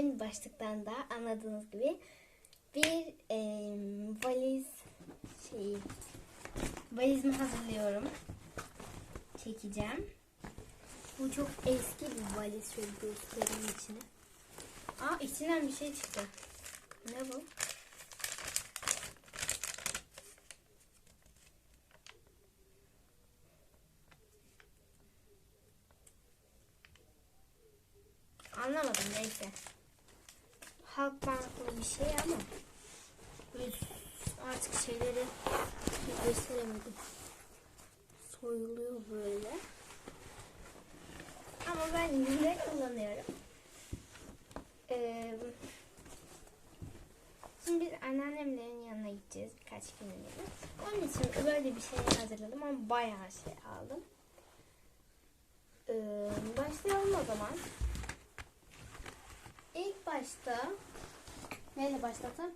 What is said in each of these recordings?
bugün başlıktan da anladığınız gibi bir e, valiz şeyi valizimi hazırlıyorum. Çekeceğim. Bu çok eski bir valiz. Şöyle göstereyim içine. Aa içinden bir şey çıktı. Ne bu? Anlamadım neyse. Halk banklı bir şey ama artık şeyleri gösteremedim. Soyuluyor böyle. Ama ben de kullanıyorum. Ee, şimdi biz anneannemlerin yanına gideceğiz birkaç günlüğüne. Onun için böyle bir şey hazırladım ama bayağı şey aldım. Ee, başlayalım o zaman. Başta neyle başlatalım?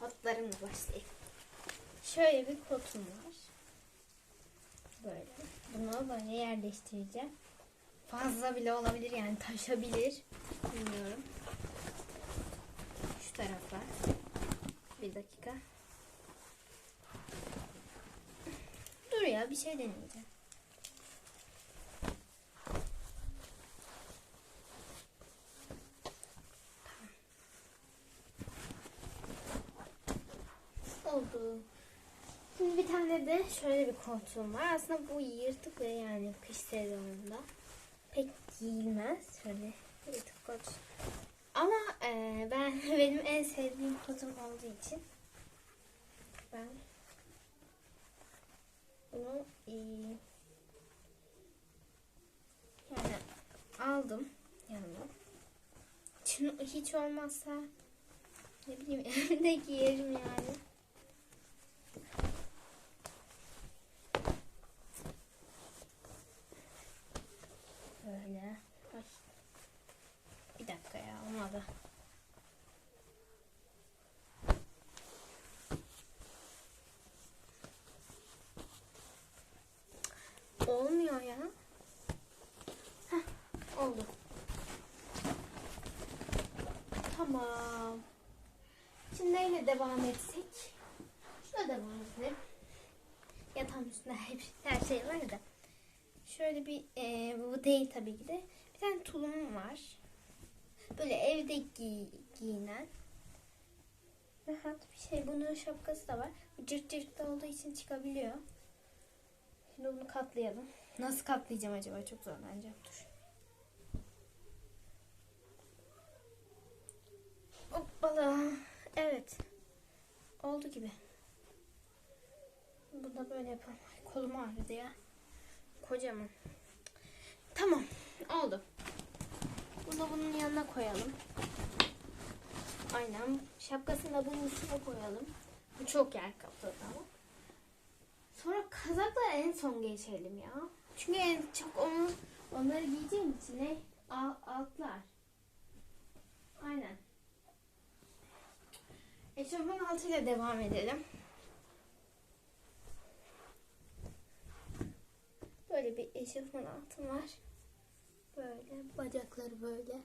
Kotlarımla başlayayım. Şöyle bir kotum var. Böyle. Bunu böyle yerleştireceğim. Fazla bile olabilir yani taşabilir. Bilmiyorum. Şu tarafa. Bir dakika. Dur ya bir şey deneyeceğim. oldu. Şimdi bir tane de şöyle bir koltuğum var. Aslında bu yırtık ve yani kış sezonunda pek giyilmez. Şöyle yırtık kot. Ama e, ben benim en sevdiğim kotum olduğu için ben bunu e, yani aldım yanıma. Şunu hiç olmazsa ne bileyim evde giyerim yani. Böyle. Ay. Bir dakika ya olmadı. Olmuyor ya. Heh, oldu. Tamam. Şimdi neyle devam etsek? Şuna devam edelim. Yatağın üstünde hep her şey var da. Şöyle bir e, bu değil tabii ki de. Bir tane tulumum var. Böyle evde giy, giyinen. Rahat bir şey. Bunun şapkası da var. Bu cırt cırtlı olduğu için çıkabiliyor. Şimdi bunu katlayalım. Nasıl katlayacağım acaba? Çok zorlanacağım. Dur. Hoppala. Evet. Oldu gibi. Bunu da böyle yapalım. Kolum ağrıdı ya. Kocaman. Tamam. Oldu. Bunu bunun yanına koyalım. Aynen. Şapkasını da bunun üstüne koyalım. Bu çok yer kapladı ama. Sonra kazakla en son geçelim ya. Çünkü en çok onu, onları giyeceğim için ne? Al, altlar. Aynen. Eşofman altıyla devam edelim. Böyle bir eşofman altım var. Böyle bacakları böyle.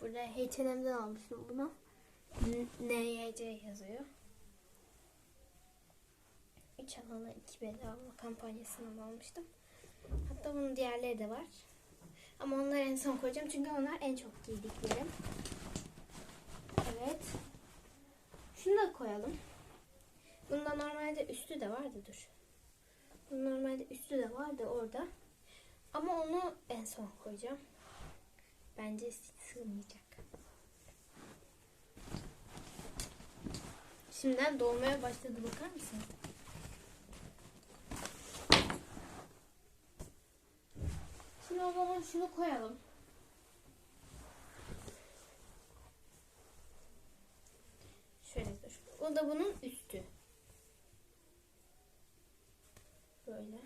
Burada H&M'den almışım bunu. NYC yazıyor. 3 alana 2 bedava kampanyasından almıştım. Hatta bunun diğerleri de var. Ama onları en son koyacağım çünkü onlar en çok giydiklerim. Evet. Şunu da koyalım. Bunda normalde üstü de vardı dur. Bunun normalde üstü de vardı orada. Ama onu en son koyacağım. Bence sığmayacak. Şimdiden dolmaya başladı bakar mısın? Şimdi o zaman şunu koyalım. Şöyle dur. O da bunun üstü. Böyle.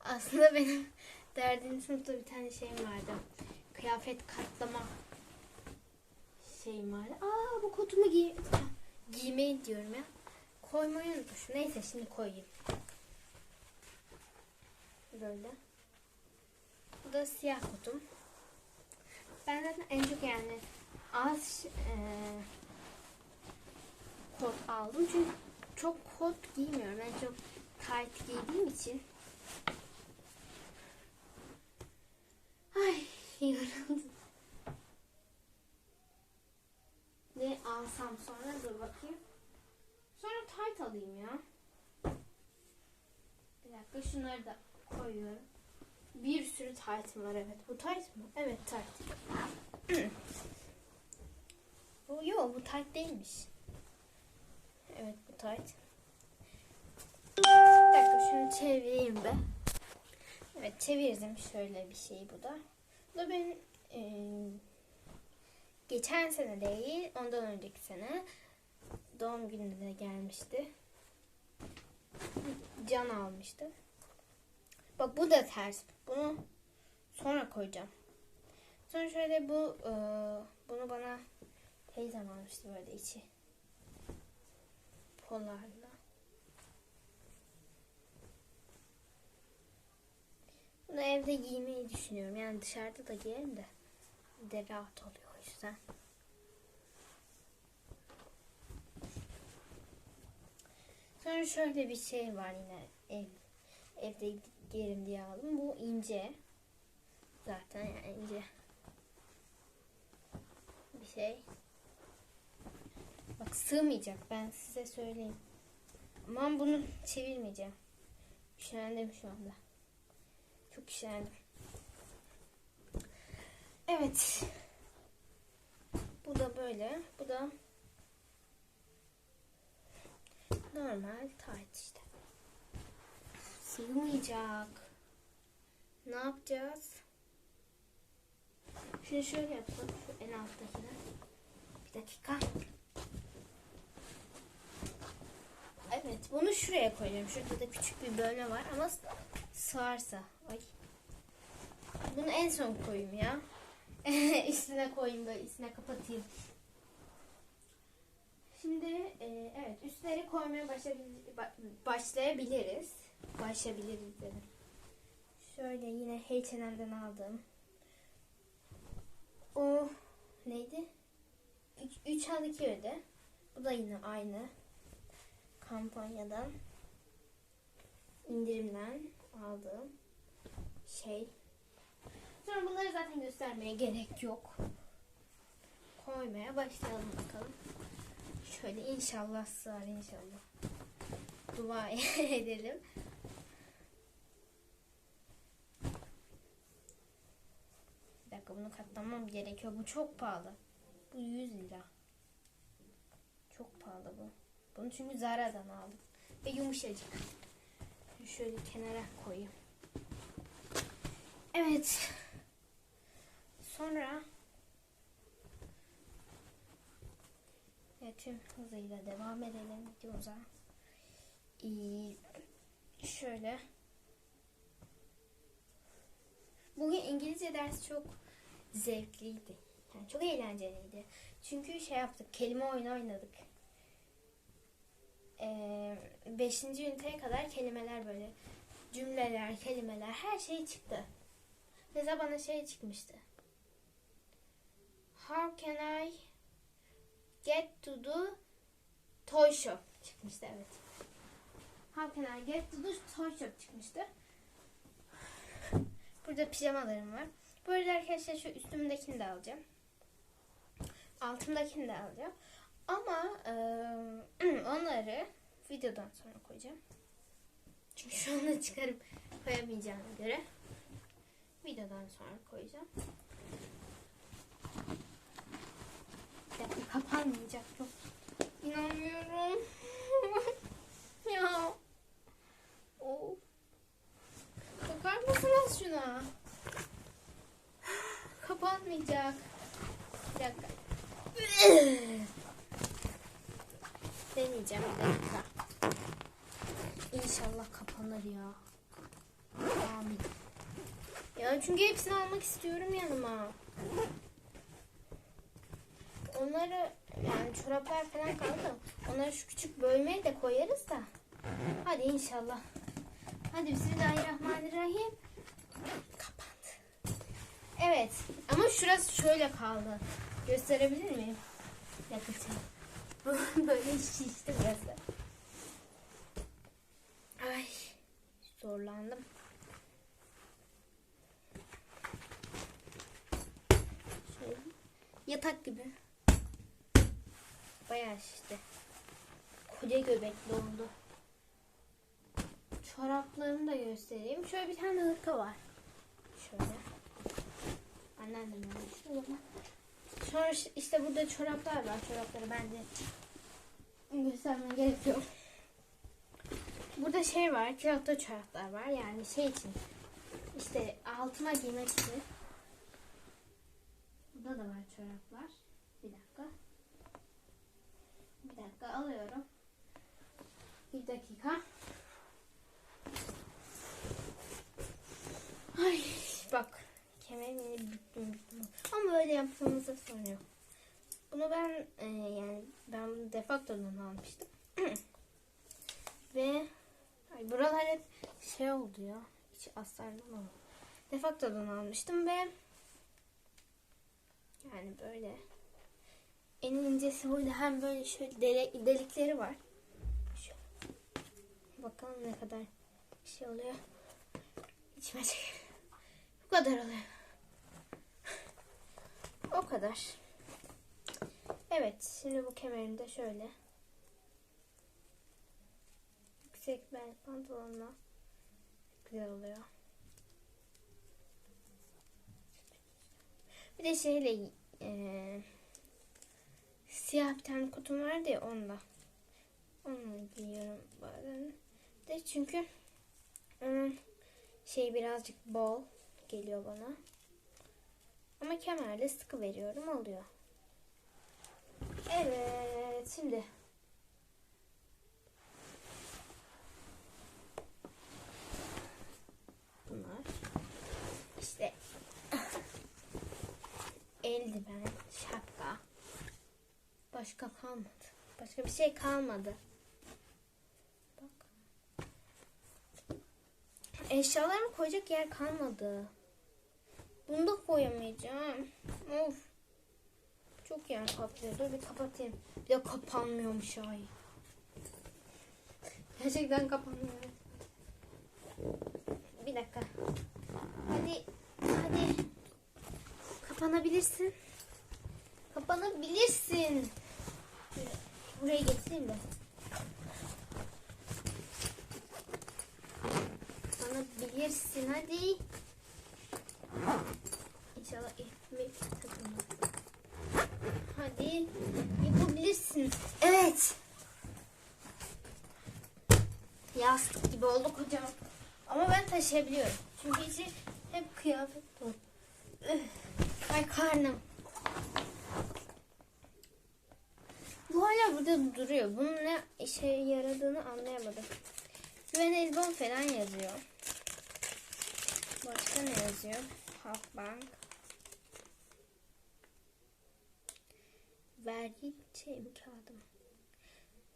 Aslında benim dördüncü sınıfta bir tane şeyim vardı. Kıyafet katlama şeyim vardı. Aa bu kotumu giy giymeyi diyorum ya. Koymayı unutmuşum. Neyse şimdi koyayım. Böyle. Bu da siyah kotum. Ben zaten en çok yani az eee kot aldım çünkü çok kot giymiyorum. En çok tight giydiğim için. Ay yoruldum. Ne alsam sonra dur bakayım. Sonra tight alayım ya. Bir dakika şunları da koyuyorum. Bir sürü tight'ım var evet. Bu tight mı? Evet tight. bu yok bu tight değilmiş. Evet bu tight. Bir dakika şunu çevireyim be. Evet çevirdim şöyle bir şey bu da. Bu da benim eee, geçen sene değil ondan önceki sene doğum gününe gelmişti. Can almıştı. Bak bu da ters. Bunu sonra koyacağım. Sonra şöyle bu e, bunu bana teyzem almıştı böyle içi. Polarla. Bunu evde giymeyi düşünüyorum. Yani dışarıda da giyerim de. Bir de rahat oluyor o yüzden. Sonra şöyle bir şey var yine ev, evde giyerim diye aldım. Bu ince. Zaten yani ince. Bir şey. Bak sığmayacak ben size söyleyeyim. Aman bunu çevirmeyeceğim. Üşendim şu anda. Çok üşendim. Evet. Bu da böyle. Bu da normal tight işte. Sığmayacak. Ne yapacağız? Şunu şöyle yapalım. Şu en alttakine. Bir dakika. Evet bunu şuraya koyacağım. Şurada da küçük bir bölme var ama sığarsa. Ay. Bunu en son koyayım ya. üstüne koyayım böyle üstüne kapatayım. Şimdi e, evet üstleri koymaya başlayabil- ba- başlayabiliriz. Başlayabiliriz dedim. Şöyle yine H&M'den aldım. O neydi? 3 al 2 öde. Bu da yine aynı. Kampanyadan indirimden aldığım şey. Sonra bunları zaten göstermeye gerek yok. Koymaya başlayalım bakalım. Şöyle inşallah sığar inşallah. Dua edelim. Bir dakika bunu katlamam gerekiyor. Bu çok pahalı. Bu 100 lira. Çok pahalı bu. Bunu çünkü Zara'dan aldım. Ve yumuşacık. Şöyle kenara koyayım. Evet. Sonra Evet, tüm hızıyla devam edelim videomuza. Şöyle. Bugün İngilizce dersi çok zevkliydi. Yani çok eğlenceliydi. Çünkü şey yaptık, kelime oyunu oynadık. Ee, beşinci üniteye kadar kelimeler böyle cümleler, kelimeler her şey çıktı. Mesela bana şey çıkmıştı. How can I get to the toy shop çıkmıştı evet. How can I get the toy shop çıkmıştı. Burada pijamalarım var. Bu arada arkadaşlar şu üstümdekini de alacağım. Altımdakini de alacağım. Ama e, onları videodan sonra koyacağım. Çünkü şu anda çıkarıp koyamayacağına göre videodan sonra koyacağım. Kapanmayacak çok. İnanmıyorum. ya. Oh. Bakar mısınız şuna? Kapanmayacak. Bir dakika. Deneyeceğim bir dakika. İnşallah kapanır ya. Amin. Ya çünkü hepsini almak istiyorum yanıma. Onları yani çoraplar falan kaldı. Onları şu küçük bölmeye de koyarız da. Hadi inşallah Hadi Bismillahirrahmanirrahim. Kapat. Evet. Ama şurası şöyle kaldı. Gösterebilir miyim? Yakışım. Böyle şişti burası. Ay. Zorlandım. Şöyle. Yatak gibi. Bayağı şişti. Koca göbekli oldu. Çoraplarımı da göstereyim. Şöyle bir tane hırka var. Şöyle. Anneannem almıştı. Sonra işte burada çoraplar var. Çorapları bence göstermeye gerek yok. Burada şey var. Kilotlu çoraplar var. Yani şey için. işte altıma giymek için. Burada da var çoraplar. Bir dakika. Bir dakika alıyorum. Bir dakika. Ay bak kemerimi büktüm büktüm. Ama böyle yapmamıza sorun yok. Bunu ben e, yani ben bunu defaktodan almıştım. Ve ay buralar hep şey oldu ya. Hiç astarlı mı? Defaktodan almıştım ve yani böyle en incesi böyle hem böyle şöyle delik, delikleri var. Şöyle. Bakalım ne kadar şey oluyor. İçime çekiyor. Bu kadar oluyor. O kadar. Evet, şimdi bu kemerim de şöyle. Yüksek bel pantolonla güzel oluyor. Bir de şeyle eee siyah bir tane kutum vardı ya onda. Onu giyiyorum bazen. De çünkü onun şey birazcık bol geliyor bana. Ama kemerle sıkı veriyorum oluyor. Evet şimdi bunlar işte eldiven, şapka başka kalmadı. Başka bir şey kalmadı. Bak. Eşyalarımı koyacak yer kalmadı. Bunu da koyamayacağım. Of. Çok yer kaplıyor. Dur bir kapatayım. Bir de kapanmıyormuş ay. Gerçekten kapanmıyor. Bir dakika. Hadi. Hadi. Kapanabilirsin. Kapanabilirsin. Buraya getireyim de. Kapanabilirsin hadi. İnşallah ekmek takılmaz. Hadi yapabilirsin. Evet. Yastık gibi oldu kocaman. Ama ben taşıyabiliyorum. Çünkü içi hep kıyafet dolu. Ay karnım. Bu hala burada duruyor. Bunun ne işe yaradığını anlayamadım. Güven Elbon falan yazıyor. Başka ne yazıyor? Halkbank. Vergi şey mi kağıdı mı?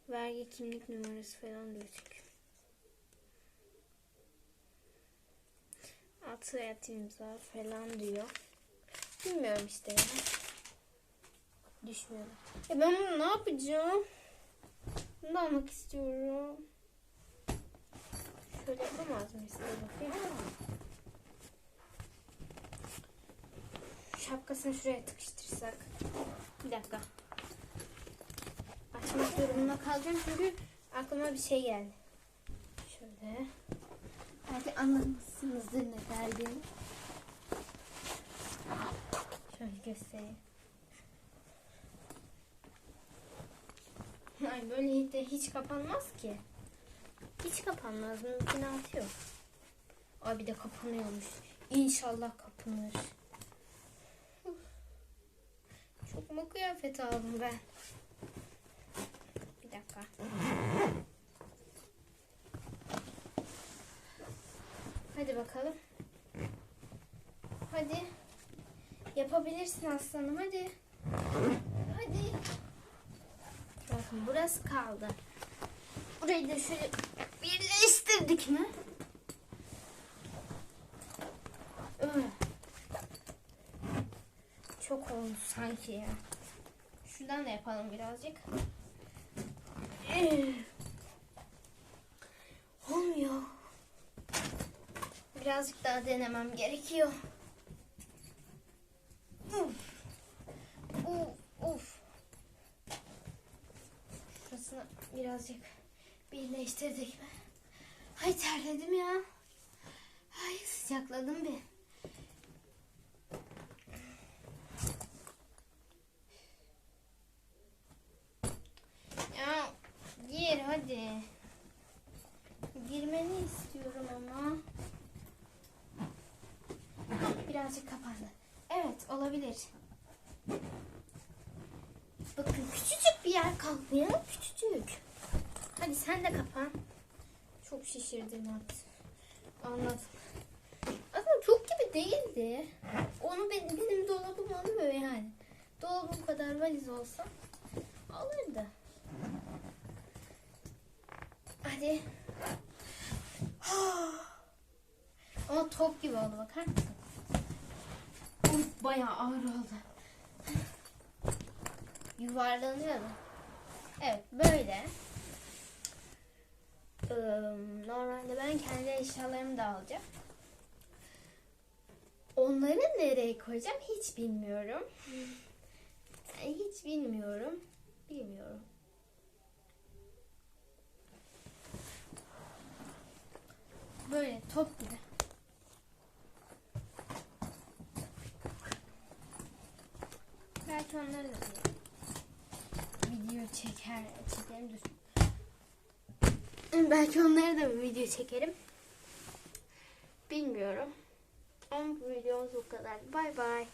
Vergi kimlik numarası falan çünkü. Altı hayat imza falan diyor. Bilmiyorum işte ya. Düşmüyorum. E ben bunu ne yapacağım? Bunu da almak istiyorum. Şöyle yapamaz mıyız? Bakayım. Şapkasını şuraya tıkıştırsak. Bir dakika. Açmak durumunda kalacağım çünkü aklıma bir şey geldi. Şöyle. Belki anlamışsınızdır ne geldiğini. Şöyle göstereyim. Ay böyle de hiç kapanmaz ki. Hiç kapanmaz. Mümkünatı yok. Ay bir de kapanıyormuş. İnşallah kapanır. Uf. Mu kıyafet aldım ben? Bir dakika. Hadi bakalım. Hadi. Yapabilirsin aslanım hadi. Hadi. Bakın burası kaldı. Burayı da şöyle birleştirdik mi? Çok oldu sanki ya. Şuradan da yapalım birazcık. Olmuyor. Birazcık daha denemem gerekiyor. Uf. Uf. Uf. Şurasını birazcık birleştirdik? Ay terledim ya. Ay sıcakladım bir. Ya gir hadi. Girmeni istiyorum ama. Birazcık kapandı. Evet olabilir. Bakın ya. Küçücük. Hadi sen de kapan. Çok şişirdin artık. Anladım. Aslında çok gibi değildi. Onu benim, dolabım alıyor yani. Dolabım kadar valiz olsa alırdı. Hadi. Ama top gibi oldu bakar mısın? Uf, bayağı ağır oldu. Yuvarlanıyor da. Evet böyle. Normalde ben kendi eşyalarımı da alacağım. Onları nereye koyacağım hiç bilmiyorum. Yani hiç bilmiyorum. Bilmiyorum. Böyle top gibi. Belki onları da bir video çeker, çekerim dur. Belki onları da bir video çekerim. Bilmiyorum. Ama bu videomuz bu kadar. Bay bay.